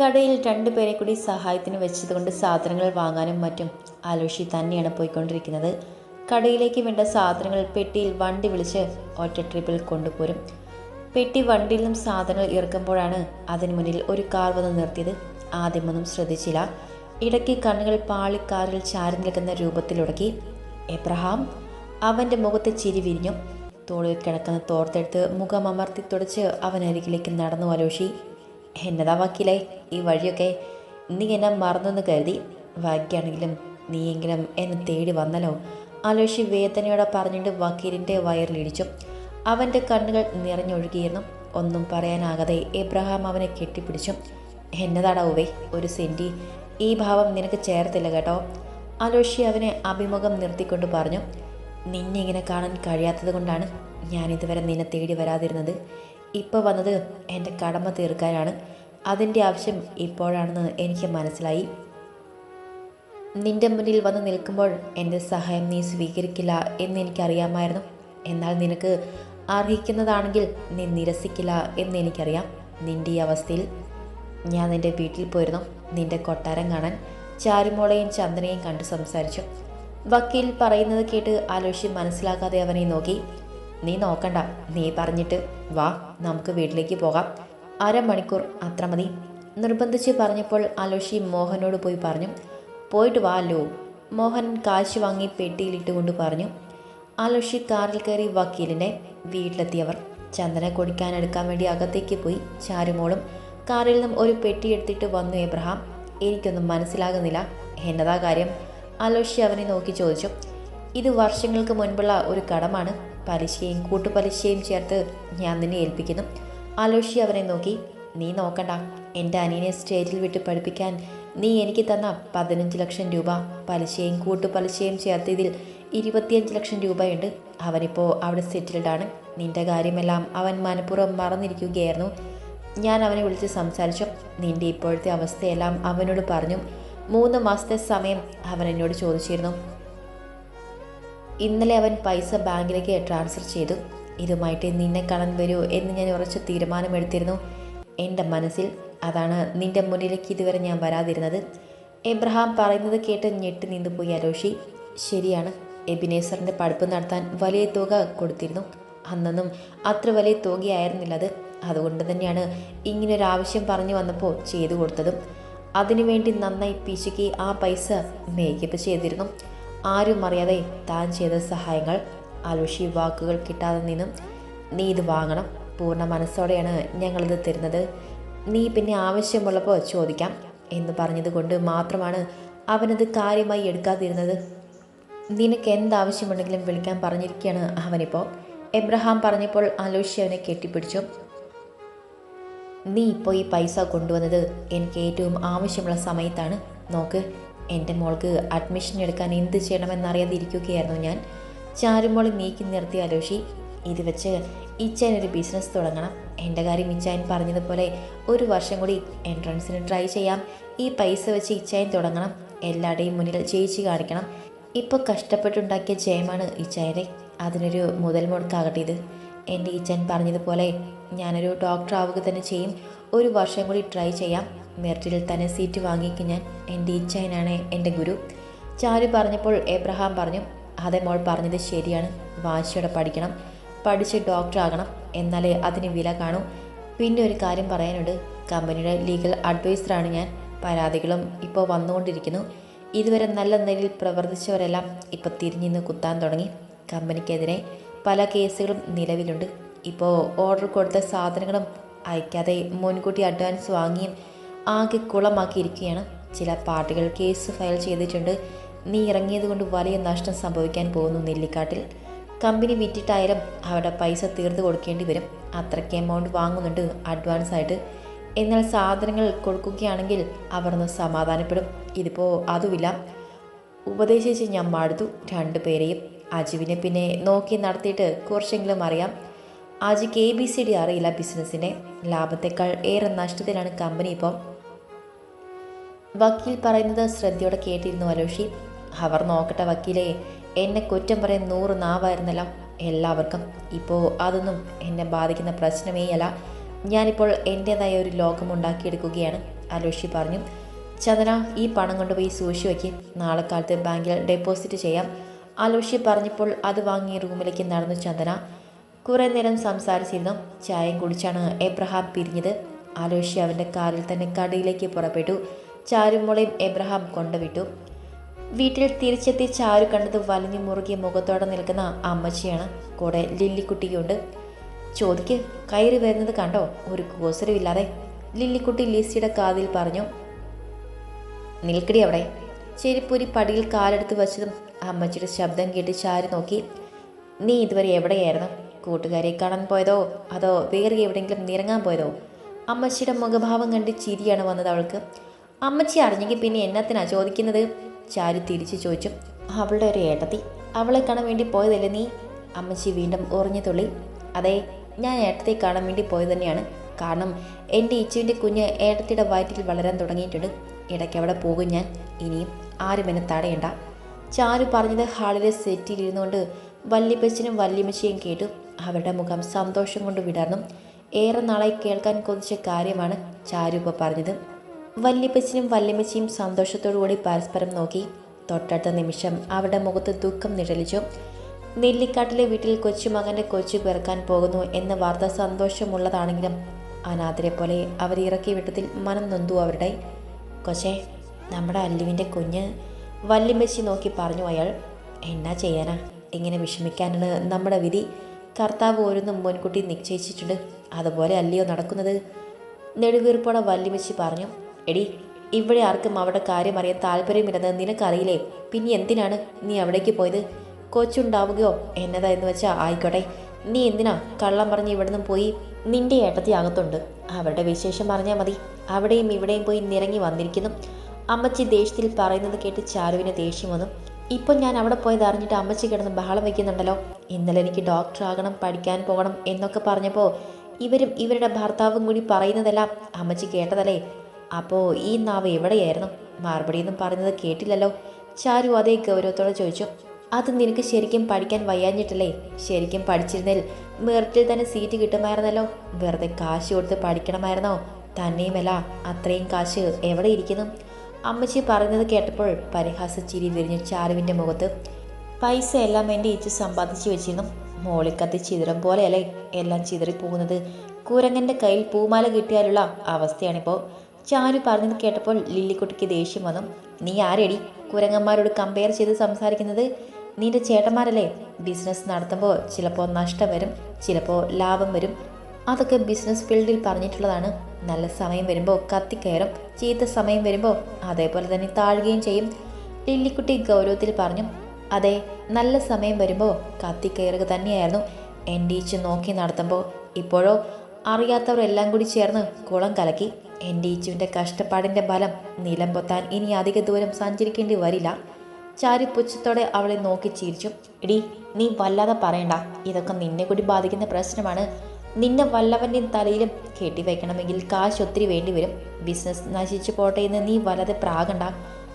കടയിൽ രണ്ടുപേരെ കൂടി സഹായത്തിന് വെച്ചതുകൊണ്ട് സാധനങ്ങൾ വാങ്ങാനും മറ്റും ആലോഷി തന്നെയാണ് പോയിക്കൊണ്ടിരിക്കുന്നത്. കടയിലേക്ക് വേണ്ട സാധനങ്ങൾ പെട്ടിയിൽ വണ്ടി വിളിച്ച് ഒറ്റ ട്രിപ്പിൽ കൊണ്ടുപോരും. പെട്ടി വണ്ടിയിൽ നിന്നും സാധനങ്ങൾ ഇറക്കുമ്പോഴാണ് അതിന് മുന്നിൽ ഒരു കാർ വന്ന് നിർത്തിയത്. ആദ്യമൊന്നും ശ്രദ്ധിച്ചില്ല. ഇടയ്ക്ക് കണ്ണുകൾ പാളി കാറിൽ ചാരി നിൽക്കുന്ന രൂപത്തിലുടക്കി എബ്രഹാം അവന്റെ മുഖത്ത് ചിരി വിരിഞ്ഞു. തോളിൽ കിടക്കുന്ന തോർത്തെടുത്ത് മുഖം അമർത്തി തുടച്ച് അവനരികിലേക്ക് നടന്നു അലോഷി. എന്നതാ വക്കീലേ ഈ വഴിയൊക്കെ നീ എന്നെ മറന്നെന്ന് കരുതി വാക്കിയാണെങ്കിലും നീയെങ്കിലും എന്നെ തേടി വന്നല്ലോ. അലോഷി വേദനയോടെ പറഞ്ഞിട്ട് വക്കീലിന്റെ വയറിലിടിച്ചു. അവന്റെ കണ്ണുകൾ നിറഞ്ഞൊഴുകിയിരുന്നു. ഒന്നും പറയാനാകാതെ എബ്രഹാം അവനെ കെട്ടിപ്പിടിച്ചു. എന്നതാടാ ഉവേ ഒരു സെന്റി ഈ ഭാവം നിനക്ക് ചേർത്തില്ല കേട്ടോ. അലോഷി അവനെ അഭിമുഖം നിർത്തിക്കൊണ്ട് പറഞ്ഞു. നിന്നെ ഇങ്ങനെ കാണാൻ കഴിയാത്തത് കൊണ്ടാണ് ഞാനിതുവരെ നിന്നെ തേടി വരാതിരുന്നത്. ഇപ്പോൾ വന്നത് എന്റെ കടമ തീർക്കാനാണ്. അതിന്റെ ആവശ്യം ഇപ്പോഴാണെന്ന് എനിക്ക് മനസ്സിലായി. നിന്റെ മുന്നിൽ വന്ന് നിൽക്കുമ്പോൾ എന്റെ സഹായം നീ സ്വീകരിക്കില്ല എന്ന് എനിക്കറിയാമായിരുന്നു. എന്നാൽ നിനക്ക് അർഹിക്കുന്നതാണെങ്കിൽ നീ നിരസിക്കില്ല എന്ന് എനിക്കറിയാം. നിന്റെ ഈ അവസ്ഥയിൽ ഞാൻ നിന്റെ വീട്ടിൽ പോയിരുന്നു. നിന്റെ കൊട്ടാരം കാണാൻ ചാരുമോളെയും ചന്ദനയും കണ്ട് സംസാരിച്ചു. വക്കീൽ പറയുന്നത് കേട്ട് ആലോചിച്ച് മനസ്സിലാക്കാതെ അവനെ നോക്കി. നീ നോക്കണ്ട. നീ പറഞ്ഞിട്ട് വാ. നമുക്ക് വീട്ടിലേക്ക് പോകാം. അരമണിക്കൂർ. അത്ര മതി. നിർബന്ധിച്ച് പറഞ്ഞപ്പോൾ അലോഷി മോഹനോട് പോയി പറഞ്ഞു പോയിട്ട് വാ അല്ലോ മോഹൻ കാശ് വാങ്ങി പെട്ടിയിലിട്ടുകൊണ്ട് പറഞ്ഞു അലോഷി കാറിൽ കയറി വക്കീലിന്റെ വീട്ടിലെത്തിയവർ. ചന്ദന കൊടിക്കാൻ എടുക്കാൻ വേണ്ടി അകത്തേക്ക് പോയി. ചാരുമോളും കാറിൽ നിന്നും ഒരു പെട്ടി എടുത്തിട്ട് വന്നു എബ്രഹാം എനിക്കൊന്നും മനസ്സിലാകുന്നില്ല. എന്നതാ കാര്യം? അലോഷി അവനെ നോക്കി ചോദിച്ചു ഇത് വർഷങ്ങൾക്ക് മുൻപുള്ള ഒരു കടമാണ്. പലിശയും കൂട്ടുപലിശയും ചേർത്ത് ഞാൻ നിന്നെ ഏൽപ്പിക്കുന്നു. അലോഷി അവനെ നോക്കി. നീ നോക്കണ്ട. എന്റെ അനിയനെ സ്റ്റേജിൽ വിട്ട് പഠിപ്പിക്കാൻ നീ എനിക്ക് തന്ന പതിനഞ്ച് ലക്ഷം രൂപ പലിശയും കൂട്ടു കൂട്ടുപലിശയും ചേർത്തതിൽ ഇരുപത്തിയഞ്ച് ലക്ഷം രൂപയുണ്ട്. അവനിപ്പോൾ അവിടെ സെറ്റിൽഡാണ് നിന്റെ കാര്യമെല്ലാം അവൻ മനഃപൂർവം മറന്നിരിക്കുകയായിരുന്നു. ഞാൻ അവനെ വിളിച്ച് സംസാരിച്ചു. നിന്റെ ഇപ്പോഴത്തെ അവസ്ഥയെല്ലാം അവനോട് പറഞ്ഞു. മൂന്ന് മാസത്തെ സമയം അവൻ എന്നോട് ചോദിച്ചിരുന്നു. ഇന്നലെ അവൻ പൈസ ബാങ്കിലേക്ക് ട്രാൻസ്ഫർ ചെയ്തു. ഇതുമായിട്ട് നിന്നെ കാണാൻ വരൂ എന്ന് ഞാൻ ഉറച്ച തീരുമാനമെടുത്തിരുന്നു. എന്റെ മനസ്സിൽ അതാണ് നിന്റെ മുന്നിലേക്ക് ഇതുവരെ ഞാൻ വരാതിരുന്നത്. എബ്രഹാം പറയുന്നത് കേട്ട് ഞെട്ടി നിന്നുപോയി അലോഷി. ശരിയാണ് എബിനേസറിന്റെ പഠിപ്പ് നടത്താൻ വലിയ തുക കൊടുത്തിരുന്നു. അന്നൊന്നും അത്ര വലിയ തുകയായിരുന്നില്ല അത്. അതുകൊണ്ട് തന്നെയാണ് ഇങ്ങനൊരു ആവശ്യം പറഞ്ഞു വന്നപ്പോൾ ചെയ്തു കൊടുത്തതും. അതിനുവേണ്ടി നന്നായി പിശുക്കി ആ പൈസ മേക്കപ്പ് ചെയ്തിരുന്നു. ആരും അറിയാതെ താൻ ചെയ്ത സഹായങ്ങൾ അലുഷി വാക്കുകൾ കിട്ടാതെ നിന്നും നീ ഇത് വാങ്ങണം. പൂർണ മനസ്സോടെയാണ് ഞങ്ങളിത് തരുന്നത്. നീ പിന്നെ ആവശ്യമുള്ളപ്പോൾ ചോദിക്കാം എന്ന് പറഞ്ഞതുകൊണ്ട് മാത്രമാണ് അവനത് കാര്യമായി എടുക്കാതിരുന്നത്. നിനക്ക് എന്താവശ്യമുണ്ടെങ്കിലും വിളിക്കാൻ പറഞ്ഞിരിക്കുകയാണ് അവനിപ്പോൾ എബ്രഹാം പറഞ്ഞപ്പോൾ അലോഷി അവനെ കെട്ടിപ്പിടിച്ചു. നീ ഇപ്പോൾ ഈ പൈസ കൊണ്ടുവന്നത് എനിക്ക് ഏറ്റവും ആവശ്യമുള്ള സമയത്താണ്. നോക്ക് എന്റെ മോൾക്ക് അഡ്മിഷൻ എടുക്കാൻ എന്ത് ചെയ്യണമെന്നറിയാതിരിക്കുകയായിരുന്നു ഞാൻ. ചാരുമോളെ നീക്കി നിർത്തി അലോഷി. ഇത് വെച്ച് ഇച്ചാൻ ഒരു ബിസിനസ് തുടങ്ങണം. എന്റെ കാര്യം ഇച്ചായൻ പറഞ്ഞതുപോലെ ഒരു വർഷം കൂടി എൻട്രൻസിന് ട്രൈ ചെയ്യാം. ഈ പൈസ വെച്ച് ഇച്ചായൻ തുടങ്ങണം. എല്ലാവരുടെയും മുന്നിൽ ജയിച്ച് കാണിക്കണം. ഇപ്പോൾ കഷ്ടപ്പെട്ടുണ്ടാക്കിയ ജയമാണ് ഇച്ചായനെ അതിനൊരു മുതൽ മുടക്കാകട്ടെ ഇത്. എന്റെ ഇച്ചൻ പറഞ്ഞതുപോലെ ഞാനൊരു ഡോക്ടർ ആവുക തന്നെ ചെയ്യും. ഒരു വർഷം കൂടി ട്രൈ ചെയ്യാം. മെറിറ്റിൽ തന്നെ സീറ്റ് വാങ്ങിക്കും ഞാൻ. എന്റെ ഇച്ചായനാണ് എന്റെ ഗുരു. ചാരു പറഞ്ഞപ്പോൾ എബ്രഹാം പറഞ്ഞു അതെ മോൾ പറഞ്ഞത് ശരിയാണ്. വാശിയോടെ പഠിക്കണം. പഠിച്ച് ഡോക്ടർ ആകണം. എന്നാലേ അതിന് വില കാണൂ. പിന്നെ ഒരു കാര്യം പറയാനുണ്ട്. കമ്പനിയുടെ ലീഗൽ അഡ്വൈസറാണ് ഞാൻ. പരാതികളും ഇപ്പോൾ വന്നുകൊണ്ടിരിക്കുന്നു. ഇതുവരെ നല്ല നിലയിൽ പ്രവർത്തിച്ചവരെല്ലാം ഇപ്പോൾ തിരിഞ്ഞിന്ന് കുത്താൻ തുടങ്ങി. കമ്പനിക്കെതിരെ പല കേസുകളും നിലവിലുണ്ട്. ഇപ്പോൾ ഓർഡർ കൊടുത്ത സാധനങ്ങളും അയക്കാതെ മുൻകൂട്ടി അഡ്വാൻസ് വാങ്ങിയും ആകെ കുളമാക്കിയിരിക്കുകയാണ്. ചില പാർട്ടികൾ കേസ് ഫയൽ ചെയ്തിട്ടുണ്ട്. നീ ഇറങ്ങിയത് കൊണ്ട് വലിയ നഷ്ടം സംഭവിക്കാൻ പോകുന്നു നെല്ലിക്കാട്ടിൽ. കമ്പനി വിറ്റിട്ടായാലും അവിടെ പൈസ തീർത്ത് കൊടുക്കേണ്ടി വരും. അത്രയ്ക്ക് എമൗണ്ട് വാങ്ങുന്നുണ്ട് അഡ്വാൻസ് ആയിട്ട്. എന്നാൽ സാധനങ്ങൾ കൊടുക്കുകയാണെങ്കിൽ അവർ ഒന്ന് സമാധാനപ്പെടും. ഇതിപ്പോൾ അതുമില്ല. ഉപദേശിച്ച് ഞാൻ മടുത്തു രണ്ടുപേരെയും അജുവിനെ പിന്നെ നോക്കി നടത്തിയിട്ട് കുറച്ചെങ്കിലും അറിയാം. Aju K B C D അറിയില്ല ബിസിനസ്സിന്റെ ലാഭത്തെക്കാൾ ഏറെ നഷ്ടത്തിലാണ് കമ്പനി ഇപ്പം. വക്കീൽ പറയുന്നത് ശ്രദ്ധയോടെ കേട്ടിരുന്നു അലോഷി. അവർ നോക്കട്ടെ വക്കീലേ. എന്നെ കുറ്റം പറയാൻ നൂറ് നാവായിരുന്നല്ലോ എല്ലാവർക്കും. ഇപ്പോൾ അതൊന്നും എന്നെ ബാധിക്കുന്ന പ്രശ്നമേയല്ല. ഞാനിപ്പോൾ എന്റേതായ ഒരു ലോകം ഉണ്ടാക്കിയെടുക്കുകയാണ് അലോഷി പറഞ്ഞു. ചന്ദന ഈ പണം കൊണ്ടുപോയി സൂക്ഷി വയ്ക്ക്. നാളെ കാലത്ത് ബാങ്കിൽ ഡെപ്പോസിറ്റ് ചെയ്യാം. അലോഷി പറഞ്ഞപ്പോൾ അത് വാങ്ങി റൂമിലേക്ക് നടന്നു ചന്ദന. കുറേ നേരം സംസാരിച്ചിരുന്നു. ചായയും കുടിച്ചാണ് എബ്രഹാം പിരിഞ്ഞത്. ആലോഷി അവന്റെ കാറിൽ തന്നെ കടയിലേക്ക് പുറപ്പെട്ടു. ചാരുമോളെയും എബ്രഹാം കൊണ്ടുവിട്ടു. വീട്ടിൽ തിരിച്ചെത്തി ചാരു കണ്ടത് വലിഞ്ഞു മുറുകിയ മുഖത്തോടെ നിൽക്കുന്ന അമ്മച്ചിയാണ്. കൂടെ ലില്ലിക്കുട്ടിയുണ്ട്. ചോദിക്ക് കയറി വരുന്നത് കണ്ടോ? ഒരു കോസരമില്ലാതെ ലില്ലിക്കുട്ടി ലിസിയുടെ കാതിൽ പറഞ്ഞു നിൽക്കടി അവിടെ. ചെരിപ്പൂരി പടിയിൽ കാലെടുത്ത് വച്ചതും അമ്മച്ചിയുടെ ശബ്ദം കേട്ട് ചാരി നോക്കി. നീ ഇതുവരെ എവിടെയായിരുന്നു? കൂട്ടുകാരെ കാണാൻ പോയതോ? അതോ വേറെ എവിടെയെങ്കിലും നിറങ്ങാൻ പോയതോ? അമ്മച്ചിയുടെ മുഖഭാവം കണ്ട് ചിരിയാണ് വന്നത് അവൾക്ക്. അമ്മച്ചി അറിഞ്ഞെങ്കിൽ പിന്നെ എന്നത്തിനാ ചോദിക്കുന്നത്? ചാരു തിരിച്ചു ചോദിച്ചു അവളുടെ ഒരു ഏട്ടത്തി. അവളെ കാണാൻ വേണ്ടി പോയതല്ലേ നീ? അമ്മച്ചി വീണ്ടും ഉറഞ്ഞു തുള്ളി അതെ ഞാൻ ഏട്ടത്തെ കാണാൻ വേണ്ടി പോയത് തന്നെയാണ്. കാരണം എന്റെ ഇച്ചുവിന്റെ കുഞ്ഞ് ഏട്ടത്തിയുടെ വയറ്റിൽ വളരാൻ തുടങ്ങിയിട്ടുണ്ട്. ഇടയ്ക്ക് അവിടെ പോകും ഞാൻ. ഇനിയും ആരും എന്നെ തടയണ്ട. ചാരു പറഞ്ഞത് ഹാളിലെ സെറ്റിൽ ഇരുന്നുകൊണ്ട് വല്യപ്പച്ചനും വല്യമ്മച്ചിയും കേട്ടു. അവരുടെ മുഖം സന്തോഷം കൊണ്ട് വിടർന്നു. ഏറെ നാളായി കേൾക്കാൻ കൊതിച്ച കാര്യമാണ് ചാരു ഇപ്പോൾ പറഞ്ഞത്. വല്യപ്പച്ചനും വല്യമ്മച്ചിയും സന്തോഷത്തോടുകൂടി പരസ്പരം നോക്കി. തൊട്ടടുത്ത നിമിഷം അവരുടെ മുഖത്ത് ദുഃഖം നിഴലിച്ചു. നെല്ലിക്കാട്ടിലെ വീട്ടിൽ കൊച്ചുമകന്റെ കൊച്ചു പിറക്കാൻ പോകുന്നു എന്ന വാർത്ത സന്തോഷമുള്ളതാണെങ്കിലും അനാഥരെ പോലെ അവർ ഇറക്കി വിട്ടതിൽ മനം നൊന്തു അവരുടെ. കൊച്ചേ നമ്മുടെ അല്ലുവിന്റെ കുഞ്ഞ് വല്യമ്മച്ചി നോക്കി പറഞ്ഞു അയാൾ. എന്നാ ചെയ്യാനാ? ഇങ്ങനെ വിഷമിക്കാനാണ് നമ്മുടെ വിധി. കർത്താവ് ഓരോന്നും മുൻകൂട്ടി നിശ്ചയിച്ചിട്ടുണ്ട്. അതുപോലെ അല്ലയോ നടക്കുന്നത്? നെടുവീർപ്പോടെ വല്യമ്മച്ചി പറഞ്ഞു. എടി ഇവിടെ ആർക്കും അവിടെ കാര്യം അറിയാൻ താല്പര്യമില്ലെന്ന് നിനക്കറിയില്ലേ? പിന്നെ എന്തിനാണ് നീ അവിടേക്ക് പോയത്? കൊച്ചുണ്ടാവുകയോ? എന്നതാ എന്ന് വെച്ചാൽ ആയിക്കോട്ടെ. നീ എന്തിനാ കള്ളം പറഞ്ഞ് ഇവിടുന്ന് പോയി നിന്റെ ഏട്ടത്തി അകത്തുണ്ട്? അവരുടെ വിശേഷം അറിഞ്ഞാൽ മതി. അവിടെയും ഇവിടെയും പോയി നിറങ്ങി വന്നിരിക്കുന്നു. അമ്മച്ചി ദേഷ്യത്തിൽ പറയുന്നത് കേട്ട് ചാരുവിന് ദേഷ്യം വന്നു. ഇപ്പം ഞാൻ അവിടെ പോയത് അറിഞ്ഞിട്ട് അമ്മച്ചി കിടന്ന് ബഹളം വയ്ക്കുന്നുണ്ടല്ലോ ഇന്നലെ എനിക്ക് ഡോക്ടർ ആകണം പഠിക്കാൻ പോകണം എന്നൊക്കെ പറഞ്ഞപ്പോൾ ഇവരും ഇവരുടെ ഭർത്താവും കൂടി പറയുന്നതെല്ലാം അമ്മച്ചി കേട്ടതല്ലേ? അപ്പോൾ ഈ നാവ് എവിടെയായിരുന്നു? മറുപടിയൊന്നും പറഞ്ഞത് കേട്ടില്ലല്ലോ. ചാരു അതേ ഗൗരവത്തോടെ ചോദിച്ചു അത് നിനക്ക് ശരിക്കും പഠിക്കാൻ വയ്യാഞ്ഞിട്ടല്ലേ? ശരിക്കും പഠിച്ചിരുന്നതിൽ മെറിറ്റിൽ തന്നെ സീറ്റ് കിട്ടുമായിരുന്നല്ലോ. വെറുതെ കാശ് കൊടുത്ത് പഠിക്കണമായിരുന്നോ? തന്നെയുമല്ല അത്രയും കാശ് എവിടെ ഇരിക്കുന്നു? അമ്മച്ചി പറയുന്നത് കേട്ടപ്പോൾ പരിഹാസ ചിരി വിരിഞ്ഞു ചാരുവിന്റെ മുഖത്ത്. പൈസ എല്ലാം എന്റെ ഇച്ച് സമ്പാദിച്ചു വെച്ചിരുന്നു. മോളിക്കത്തി ചിതറും പോലെയല്ലേ? എല്ലാം ചിതറിപ്പോകുന്നത്. കുരങ്ങന്റെ കയ്യിൽ പൂമാല കിട്ടിയാലുള്ള അവസ്ഥയാണിപ്പോൾ ചാരു പറഞ്ഞത് കേട്ടപ്പോൾ ലില്ലിക്കുട്ടിക്ക് ദേഷ്യം വന്നു. നീ ആരെടി? കുരങ്ങന്മാരോട് കമ്പയർ ചെയ്ത് സംസാരിക്കുന്നത്? നിന്റെ ചേട്ടന്മാരല്ലേ? ബിസിനസ് നടത്തുമ്പോൾ ചിലപ്പോൾ നഷ്ടം വരും ചിലപ്പോൾ ലാഭം വരും. അതൊക്കെ ബിസിനസ് ഫീൽഡിൽ പറഞ്ഞിട്ടുള്ളതാണ്. നല്ല സമയം വരുമ്പോൾ കത്തിക്കയറും ചീത്ത സമയം വരുമ്പോൾ അതേപോലെ തന്നെ താഴുകയും ചെയ്യും. ലില്ലിക്കുട്ടി ഗൗരവത്തിൽ പറഞ്ഞു അതെ നല്ല സമയം വരുമ്പോൾ കത്തിക്കയറുക തന്നെയായിരുന്നു. എന്റെ ഈച്ച് നോക്കി നടത്തുമ്പോൾ ഇപ്പോഴോ അറിയാത്തവരെല്ലാം കൂടി ചേർന്ന് കുളം കലക്കി. എന്റെ ചുവിന്റെ കഷ്ടപ്പാടിന്റെ ഫലം നിലം പൊത്താൻ ഇനി അധിക ദൂരം സഞ്ചരിക്കേണ്ടി വരില്ല. ചാരി പുച്ഛത്തോടെ അവളെ നോക്കി ചിരിച്ചു. എടി നീ വല്ലാതെ പറയണ്ട. ഇതൊക്കെ നിന്നെ കൂടി ബാധിക്കുന്ന പ്രശ്നമാണ്. നിന്നെ വല്ലവന്റെയും തലയിലും കെട്ടിവെക്കണമെങ്കിൽ കാശ് ഒത്തിരി വേണ്ടി വരും. ബിസിനസ് നശിച്ചു പോട്ടെ എന്ന് നീ വല്ലാതെ പ്രാകണ്ട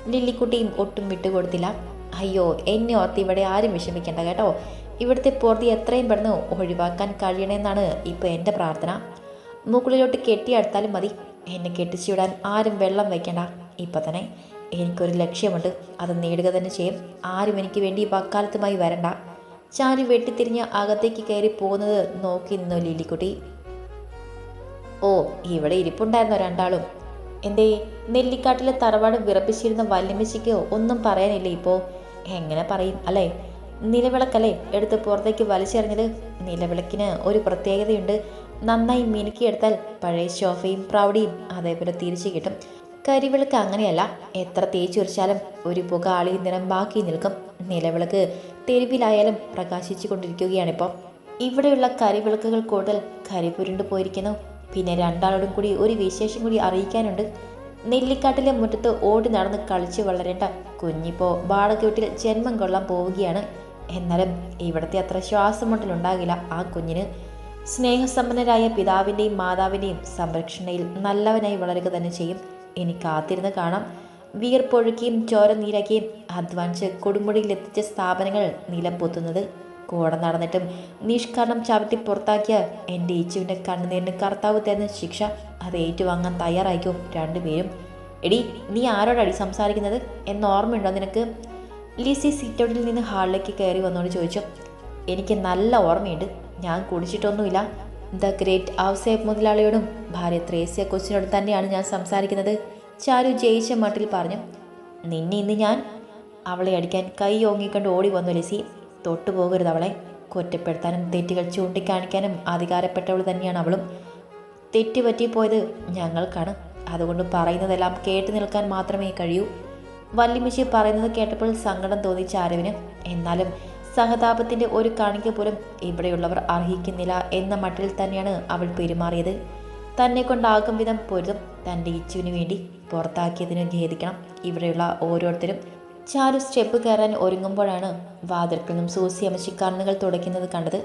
ലില്ലിക്കുട്ടിയും ഒട്ടും വിട്ടുകൊടുത്തില്ല. അയ്യോ എന്നെ ഓർത്ത് ഇവിടെ ആരും വിഷമിക്കേണ്ട കേട്ടോ. ഇവിടുത്തെ പൂർത്തി എത്രയും പെട്ടെന്ന് ഒഴിവാക്കാൻ കഴിയണമെന്നാണ് ഇപ്പോൾ എന്റെ പ്രാർത്ഥന. മുകളിലോട്ട് കെട്ടിയെടുത്താലും മതി. എന്നെ കെട്ടിച്ചുവിടാൻ ആരും വെള്ളം വയ്ക്കണ്ട. ഇപ്പം തന്നെ എനിക്കൊരു ലക്ഷ്യമുണ്ട്. അത് നേടുക തന്നെ ചെയ്യും. ആരും എനിക്ക് വേണ്ടി വക്കാലത്തുമായി വരണ്ട. ചാരി വെട്ടിത്തിരിഞ്ഞ് അകത്തേക്ക് കയറി പോകുന്നത് നോക്കി നിന്നു ലില്ലിക്കുട്ടി. ഓ ഇവിടെ ഇരിപ്പുണ്ടായിരുന്നോ രണ്ടാളും? എന്തേ നെല്ലിക്കാട്ടിലെ തറവാട് വിറപ്പിച്ചിരുന്ന വല്യമ്മച്ചിക്കോ ഒന്നും പറയാനില്ല ഇപ്പോൾ എങ്ങനെ പറയും അല്ലേ? നിലവിളക്കല്ലേ? എടുത്ത് പുറത്തേക്ക് വലിച്ചെറിഞ്ഞത്. നിലവിളക്കിന് ഒരു പ്രത്യേകതയുണ്ട്. നന്നായി മിനുക്കിയെടുത്താൽ പഴയ ശോഫയും പ്രൗഢിയും അതേപോലെ തിരിച്ചു കിട്ടും. കരിവിളക്ക് അങ്ങനെയല്ല. എത്ര തേച്ചുരച്ചാലും ഒരു പുക ആളി നിറം ബാക്കി നിൽക്കും. നിലവിളക്ക് തെരുവിലായാലും പ്രകാശിച്ചു കൊണ്ടിരിക്കുകയാണിപ്പോൾ ഇവിടെയുള്ള കരിവിളക്കുകൾ കൂടുതൽ കരിപുരുണ്ടു പോയിരിക്കുന്നു. പിന്നെ രണ്ടാളോടും കൂടി ഒരു വിശേഷം കൂടി അറിയിക്കാനുണ്ട്. നെല്ലിക്കാട്ടിലെ മുറ്റത്ത് ഓടി നടന്ന് കളിച്ച് വളരേണ്ട കുഞ്ഞിപ്പോ വാടക വീട്ടിൽ ജന്മം കൊള്ളാൻ പോവുകയാണ്. എന്നാലും ഇവിടുത്തെ അത്ര ശ്വാസമുട്ടലുണ്ടാകില്ല ആ കുഞ്ഞിന്. സ്നേഹസമ്പന്നരായ പിതാവിന്റെയും മാതാവിന്റെയും സംരക്ഷണയിൽ നല്ലവനായി വളരുക തന്നെ ചെയ്യും. ഇനി കാത്തിരുന്ന് കാണാം. വിയർപ്പൊഴുക്കിയും ചോര നീരാക്കിയും അധ്വാനിച്ച് കൊടുമുടിയിൽ എത്തിച്ച സ്ഥാപനങ്ങൾ നിലം പൊത്തുന്നത് കൂടെ നടന്നിട്ടും നിഷ്കരണം ചവിട്ടി പുറത്താക്കിയ എന്റെ ഈച്ചുവിന്റെ കണ്ണുനീരിന് കർത്താവ് തരുന്ന ശിക്ഷ അത് ഏറ്റുവാങ്ങാൻ തയ്യാറായിക്കും രണ്ടുപേരും. എടി നീ ആരോടടി സംസാരിക്കുന്നത്? എന്ന് ഓർമ്മയുണ്ടോ നിനക്ക്? ലിസി സിറ്റൗട്ടിൽ നിന്ന് ഹാളിലേക്ക് കയറി വന്നോട് ചോദിച്ചു. എനിക്ക് നല്ല ഓർമ്മയുണ്ട്. ഞാൻ കുടിച്ചിട്ടൊന്നുമില്ല. ദ ഗ്രേറ്റ് ഔസേബ് മുതലാളിയോടും ഭാര്യ ത്രേസ്യ കൊച്ചിനോടും തന്നെയാണ് ഞാൻ സംസാരിക്കുന്നത്. ചാരു ജയിച്ച മട്ടിൽ പറഞ്ഞു നിന്നെ ഇന്ന് ഞാൻ അവളെ അടിക്കാൻ കൈ ഓങ്ങിക്കൊണ്ട് ഓടി വന്നു ലിസി. തൊട്ടുപോകരുത് അവളെ. കുറ്റപ്പെടുത്താനും തെറ്റുകൾ ചൂണ്ടിക്കാണിക്കാനും അധികാരപ്പെട്ടവൾ തന്നെയാണ് അവളും. തെറ്റുപറ്റിപ്പോയത് ഞങ്ങൾക്കാണ്. അതുകൊണ്ട് പറയുന്നതെല്ലാം കേട്ടു നിൽക്കാൻ മാത്രമേ കഴിയൂ. വല്യമ്മച്ചി പറയുന്നത് കേട്ടപ്പോൾ സങ്കടം തോന്നി ചാരുവിന്. എന്നാലും സഹതാപത്തിന്റെ ഒരു കാണിക്ക പോലും ഇവിടെയുള്ളവർ അർഹിക്കുന്നില്ല എന്ന മട്ടിൽ തന്നെയാണ് അവൾ പെരുമാറിയത്. തന്നെ കൊണ്ടാകും വിധം പൊരുതും തന്റെ ഇച്ചുവിന് വേണ്ടി പുറത്താക്കിയതിന് ഖേദിക്കണം. ഇവിടെയുള്ള ഓരോരുത്തരും ചാരു സ്റ്റെപ്പ് കയറാൻ ഒരുങ്ങുമ്പോഴാണ് വാതിൽക്കിൽ സൂസി അമ്മച്ചി കണ്ണുകൾ തുടയ്ക്കുന്നത് കണ്ടത്.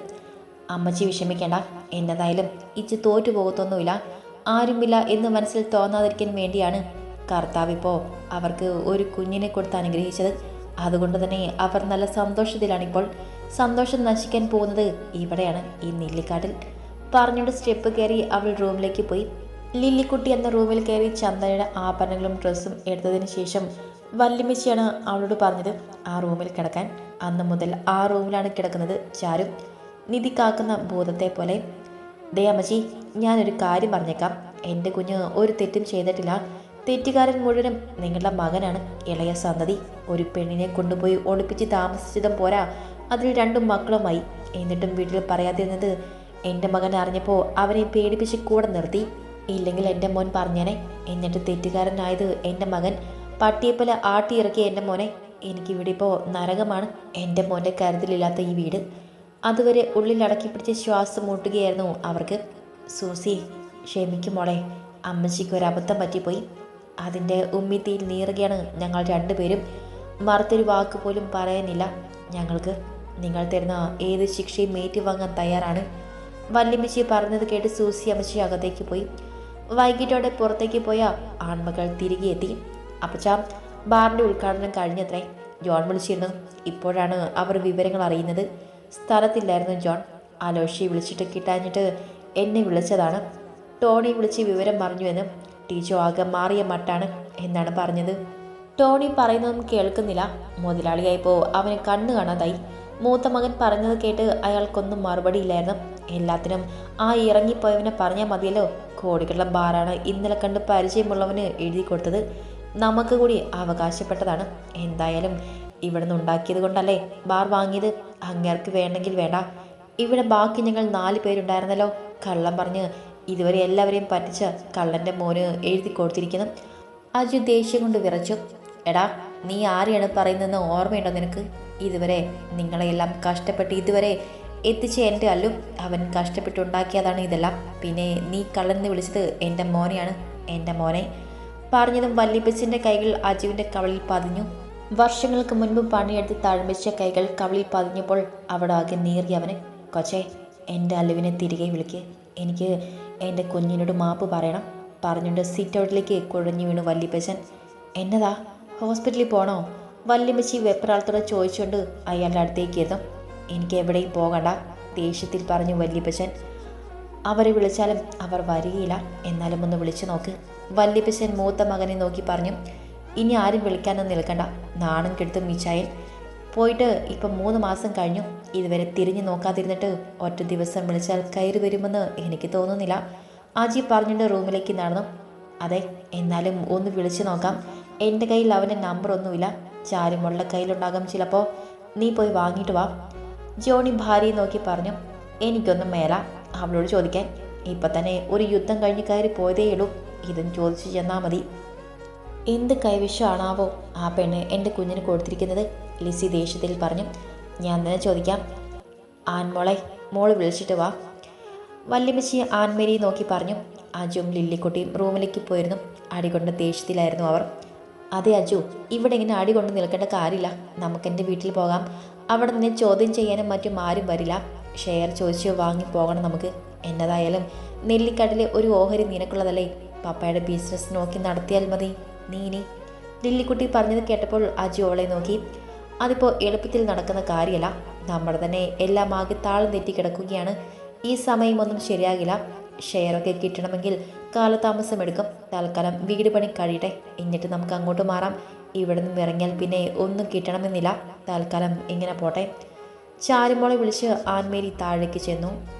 അമ്മച്ചി വിഷമിക്കേണ്ട എന്നതായാലും ഇച്ച് തോറ്റു പോകത്തൊന്നുമില്ല ആരുമില്ല എന്ന് മനസ്സിൽ തോന്നാതിരിക്കാൻ വേണ്ടിയാണ് കർത്താവ് ഇപ്പോൾ അവർക്ക് ഒരു കുഞ്ഞിനെ കൊടുത്ത് അനുഗ്രഹിച്ചത്. അതുകൊണ്ട് തന്നെ അവർ നല്ല സന്തോഷത്തിലാണിപ്പോൾ സന്തോഷം നശിക്കാൻ പോകുന്നത്. ഇവിടെയാണ് ഈ നെല്ലിക്കാട്ടിൽ. പറഞ്ഞുകൊണ്ട് സ്റ്റെപ്പ് കയറി അവൾ റൂമിലേക്ക് പോയി. ലില്ലിക്കുട്ടി എന്ന റൂമിൽ കയറി ചന്ദനയുടെ ആഭരണങ്ങളും ഡ്രസ്സും എടുത്തതിന് ശേഷം വല്യമ്മച്ചിയാണ് അവളോട് പറഞ്ഞത് ആ റൂമിൽ കിടക്കാൻ. അന്ന് മുതൽ ആ റൂമിലാണ് കിടക്കുന്നത് ചാരും. നിധി കാക്കുന്ന ഭൂതത്തെ പോലെ. ദേ അമ്മച്ചി ഞാനൊരു കാര്യം പറഞ്ഞേക്കാം. എന്റെ കുഞ്ഞ് ഒരു തെറ്റും ചെയ്തിട്ടില്ല. തെറ്റുകാരൻ മുഴുവനും നിങ്ങളുടെ മകനാണ്. ഇളയ സന്തതി ഒരു പെണ്ണിനെ കൊണ്ടുപോയി ഒളിപ്പിച്ച് താമസിച്ചതും പോരാ. അതിൽ രണ്ടും മക്കളുമായി. എന്നിട്ടും വീട്ടിൽ പറയാതിരുന്നത് എന്റെ മകൻ അറിഞ്ഞപ്പോൾ അവനെ പേടിപ്പിച്ച് കൂടെ നിർത്തി. ഇല്ലെങ്കിൽ എന്റെ മോൻ പറഞ്ഞേനെ. എന്നിട്ട് തെറ്റുകാരനായത് എന്റെ മകൻ. പട്ടിയെപ്പോലെ ആട്ടിയിറക്കിയ എന്റെ മോനെ. എനിക്ക് ഇവിടെ ഇപ്പോൾ നരകമാണ്. എന്റെ മോന്റെ കരുതലില്ലാത്ത ഈ വീട്. അതുവരെ ഉള്ളിലടക്കി പിടിച്ച് ശ്വാസം മുട്ടുകയായിരുന്നു അവർക്ക്. സൂസി ക്ഷമിക്കുമോളെ അമ്മച്ചിക്ക് ഒരു അബദ്ധം പറ്റിപ്പോയി. അതിന്റെ ഉമ്മിത്തിയിൽ നീറുകയാണ് ഞങ്ങൾ രണ്ടുപേരും. മറുത്തൊരു വാക്ക് പോലും പറയാനില്ല. ഞങ്ങൾക്ക് നിങ്ങൾ തരുന്ന ഏത് ശിക്ഷയും ഏറ്റുവാങ്ങാൻ തയ്യാറാണ്. വല്യമ്മച്ചി പറഞ്ഞത് കേട്ട് സൂസി അമ്മച്ചി അകത്തേക്ക് പോയി. വൈകിട്ടോടെ പുറത്തേക്ക് പോയ ആൺമകൾ തിരികെ എത്തി. അപ്പച്ച ബാറിന്റെ ഉദ്ഘാടനം കഴിഞ്ഞത്രേ. ജോൺ വിളിച്ചിരുന്നു. ഇപ്പോഴാണ് അവർ വിവരങ്ങൾ അറിയുന്നത്. സ്ഥലത്തില്ലായിരുന്നു ജോൺ. അലോഷി വിളിച്ചിട്ട് കിട്ടാഞ്ഞിട്ട് എന്നെ വിളിച്ചതാണ്. ടോണി വിളിച്ച് വിവരം പറഞ്ഞുവെന്ന് ടീച്ചർ ആകെ മാറിയ മട്ടാണ് എന്നാണ് പറഞ്ഞത്. ടോണി പറയുന്നതും കേൾക്കുന്നില്ല. മുതലാളിയായപ്പോൾ അവന് കണ്ണു കാണാതായി. മൂത്ത മകൻ പറഞ്ഞത് കേട്ട് അയാൾക്കൊന്നും മറുപടിയില്ലായിരുന്നു എല്ലാത്തിനും ആ ഇറങ്ങിപ്പോയവനെ പറഞ്ഞാൽ മതിയല്ലോ. കോടികളുടെ ബാറാണ് ഇന്നലെ കണ്ട് പരിചയമുള്ളവന് എഴുതി കൊടുത്തത്. നമുക്ക് കൂടി അവകാശപ്പെട്ടതാണ്. എന്തായാലും ഇവിടെ നിന്ന് ഉണ്ടാക്കിയത് കൊണ്ടല്ലേ ബാർ വാങ്ങിയത്? അങ്ങേർക്ക് വേണമെങ്കിൽ വേണ്ട. ഇവിടെ ബാക്കി ഞങ്ങൾ നാല് പേരുണ്ടായിരുന്നല്ലോ. കള്ളം പറഞ്ഞ് ഇതുവരെ എല്ലാവരെയും പറ്റിച്ച കള്ളന്റെ മോന് എഴുതി കൊടുത്തിരിക്കുന്നു അജു ദേഷ്യം കൊണ്ട് വിറച്ചു. എടാ നീ ആരെയാണ് പറയുന്നതെന്ന് ഓർമ്മയുണ്ടോ നിനക്ക്? ഇതുവരെ നിങ്ങളെയെല്ലാം കഷ്ടപ്പെട്ട് ഇതുവരെ എത്തിച്ച എന്റെ അല്ലും. അവൻ കഷ്ടപ്പെട്ടുണ്ടാക്കിയതാണ് ഇതെല്ലാം. പിന്നെ നീ കള്ളെന്ന് വിളിച്ചത് എന്റെ മോനെയാണ്. എന്റെ മോനെ. പറഞ്ഞതും വല്ലിപ്പച്ചിന്റെ കൈകൾ അജുവിന്റെ കവളിൽ പതിഞ്ഞു. വർഷങ്ങൾക്ക് മുൻപ് പണിയെടുത്ത് താഴ്മിച്ച കൈകൾ കവളിൽ പതിഞ്ഞപ്പോൾ അവിടെ ആകെ നീറി അവന്. കൊച്ചേ എന്റെ അല്ലുവിനെ തിരികെ വിളിക്ക്. എനിക്ക് എന്റെ കുഞ്ഞിനോട് മാപ്പ് പറയണം. പറഞ്ഞുകൊണ്ട് സിറ്റ് ഔട്ടിലേക്ക് കുഴഞ്ഞു വീണു വല്ലിപ്പച്ചൻ എന്നതാ? ഹോസ്പിറ്റലിൽ പോണോ? വല്യമ്മച്ചി വെപ്രാളത്തോടെ ചോദിച്ചുകൊണ്ട് അയാളുടെ അടുത്തേക്ക് എത്തും എനിക്ക് എവിടെയും പോകണ്ട ദേഷ്യത്തിൽ പറഞ്ഞു വല്യപ്പച്ചൻ. അവരെ വിളിച്ചാലും അവർ വരികയില്ല. എന്നാലും ഒന്ന് വിളിച്ചു നോക്ക്. വല്യപ്പച്ചൻ മൂത്ത മകനെ നോക്കി പറഞ്ഞു. ഇനി ആരും വിളിക്കാനൊന്നും നിൽക്കണ്ട. നാണം കെടുത്തും മിച്ചായൻ പോയിട്ട് ഇപ്പം മൂന്ന് മാസം കഴിഞ്ഞു. ഇതുവരെ തിരിഞ്ഞു നോക്കാതിരുന്നിട്ട് ഒറ്റ ദിവസം വിളിച്ചാൽ കയറി വരുമെന്ന് എനിക്ക് തോന്നുന്നില്ല. ആജി പറഞ്ഞിട്ട് റൂമിലേക്ക് നടന്നു. അതെ എന്നാലും ഒന്ന് വിളിച്ചു നോക്കാം. എന്റെ കയ്യിൽ അവന്റെ നമ്പർ ഒന്നുമില്ല. ചാരുമുള്ള കയ്യിലുണ്ടാകും ചിലപ്പോൾ. നീ പോയി വാങ്ങിയിട്ട് വാ. ജോണി ഭാര്യയെ നോക്കി പറഞ്ഞു. എനിക്കൊന്നും മേല. അവളോട് ചോദിക്കാൻ. ഇപ്പം തന്നെ ഒരു യുദ്ധം കഴിഞ്ഞ് കയറി പോയതേയുള്ളൂ ഇതും ചോദിച്ചു ചെന്നാൽ മതി. എന്ത് കൈവിഷമാണാവോ ആ പെണ്ണ് എന്റെ കുഞ്ഞിന് കൊടുത്തിരിക്കുന്നത്? ലിസി ദേഷ്യത്തിൽ പറഞ്ഞു ഞാൻ തന്നെ ചോദിക്കാം. ആൺമോളെ മോൾ വിളിച്ചിട്ട് വാ. വല്യമ്മച്ചി ആൺമേരി നോക്കി പറഞ്ഞു അജുവും ലില്ലിക്കുട്ടിയും റൂമിലേക്ക് പോയിരുന്നു. അടികൊണ്ട് ദേഷ്യത്തിലായിരുന്നു അവർ. അതെ അജു ഇവിടെ ഇങ്ങനെ അടികൊണ്ട് നിൽക്കേണ്ട കാര്യമില്ല. നമുക്ക് എന്റെ വീട്ടിൽ പോകാം. അവിടെ നിന്ന് ചോദ്യം ചെയ്യാനും മറ്റും ആരും വരില്ല. ഷെയർ ചോദിച്ചോ വാങ്ങി പോകണം നമുക്ക്. എന്നതായാലും നെല്ലിക്കാട്ടിലെ ഒരു ഓഹരി നിനക്കുള്ളതല്ലേ? പപ്പയുടെ ബിസിനസ് നോക്കി നടത്തിയാൽ മതി. നീനി ലില്ലിക്കുട്ടി പറഞ്ഞത് കേട്ടപ്പോൾ അജു അവളെ നോക്കി. അതിപ്പോൾ എളുപ്പത്തിൽ നടക്കുന്ന കാര്യമല്ല നമ്മൾ തന്നെ എല്ലാം ആകെ താളം തെറ്റി കിടക്കുകയാണ്. ഈ സമയമൊന്നും ശരിയാകില്ല. ഷെയറൊക്കെ കിട്ടണമെങ്കിൽ കാലതാമസം എടുക്കും. തൽക്കാലം വീട് പണി കഴിയട്ടെ. എന്നിട്ട് നമുക്ക് അങ്ങോട്ട് മാറാം. ഇവിടെ നിന്നും ഇറങ്ങിയാൽ പിന്നെ ഒന്നും കിട്ടണമെന്നില്ല. തൽക്കാലം ഇങ്ങനെ പോട്ടെ. ചാരുമോളെ വിളിച്ച് ആൻമേരി താഴേക്ക് ചെന്നു.